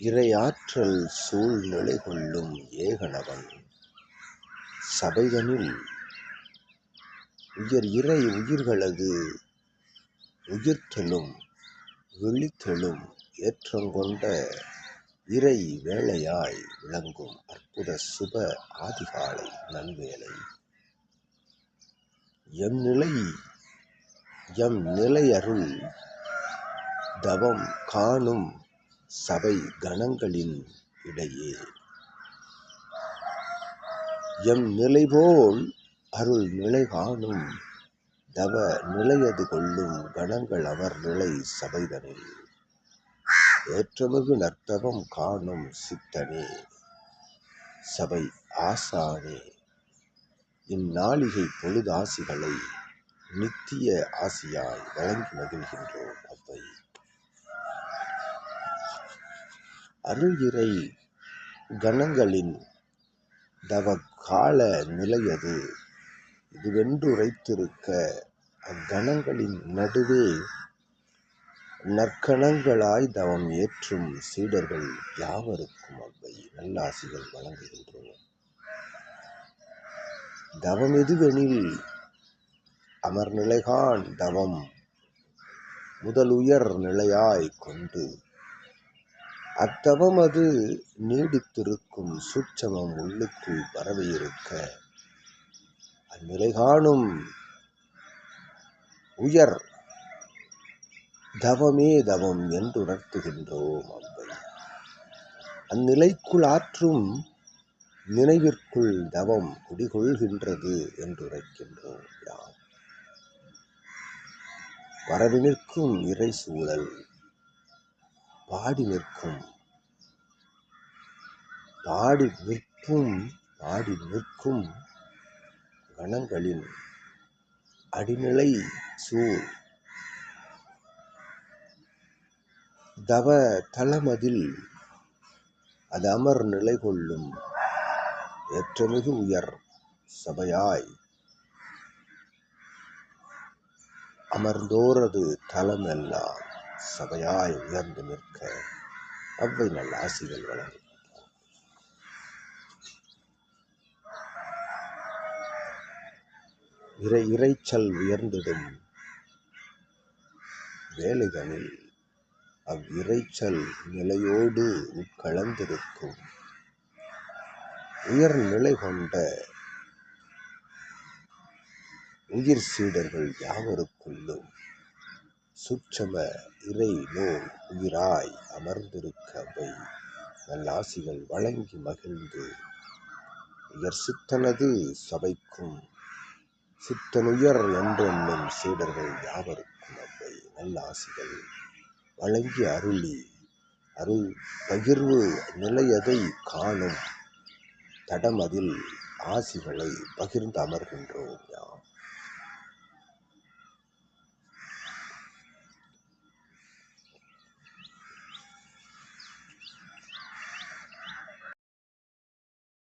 இறையாற்றல் சூழ்நிலை கொள்ளும் ஏகனவன் சபைதனில் உயர் இறை உயிர்களது உயிர்த்தெழும் விழித்தெழும் ஏற்றங்கொண்ட இறை வேளையாய் விளங்கும் அற்புத சுப ஆதிகாலை நல்வேளை எம் நிலை எம் நிலையருள் தவம் காணும் சபை கணங்களின் இடையே. எம் நிலைபோல் அருள் நிலை காணும் தவ நிலையது கொள்ளும் கணங்கள் அவர் நிலை சபைதனில் ஏற்றமிகு நர்த்தவம் காணும் சித்தனே. சபை ஆசானே. இந்நாளிகை பொழுதாசிகளை நித்திய ஆசியாய் வழங்கி மகிழ்கின்றோம் அவ்வை. அருள் இறை கணங்களின் தவ கால நிலையது. இதுவென்றுரைத்திருக்க அக்கணங்களின் நடுவே நற்கணங்களாய் தவம் ஏற்றும் சீடர்கள் யாவருக்கும் அவை நல்லாசிகள் வழங்குகின்றன தவம் எதுவெனில் அமர்நிலைகான் தவம் முதலுயர் நிலையாய் கொண்டு அத்தவம் அது நீடித்திருக்கும் சூட்சமம் உள்ளுக்குள் பரவியிருக்க. அந்நிலை காணும் உயர் தவமே தவம் என்று உணர்த்துகின்றோம் அவ்வை. அந்நிலைக்குள் ஆற்றும் நினைவிற்குள் தவம் குடிகொள்கின்றது என்று உரைக்கின்றோம் யாம். பரவி நிற்கும் இறை சூழல் பாடி நிற்கும். பாடி நிற்கும் பாடி நிற்கும் கணங்களின் அடிநிலை சூழ். தவ தளமதில் அது அமர் நிலை கொள்ளும். ஏற்றமிகு உயர் சபையாய் அமர்ந்தோரது தலமெல்லாம் சபையாய் உயர்ந்து நிற்க அவ்வை நல்ல ஆசிகள் வழங்கும் இறை இறைச்சல் உயர்ந்திடும் வேலைகளில் அவ்விரைச்சல் நிலையோடு உட்கலந்திருக்கும். உயர்நிலை கொண்ட உயிர் சீடர்கள் யாவருக்குள்ளும் சுற்றம இறை நூல் உயிராய் அமர்ந்திருக்கவை. நல்லாசிகள் வழங்கி மகிழ்ந்து உயர் சித்தனது சபைக்கும் சித்தனுயர் என்றென்னும் சீடர்கள் யாவருக்கும் அவை. நல்லாசிகள் வழங்கி அருளி அருள் பகிர்வு நிலையதை காணும் தடமதில் ஆசிகளை பகிர்ந்து அமர்கின்றோம் யாம்.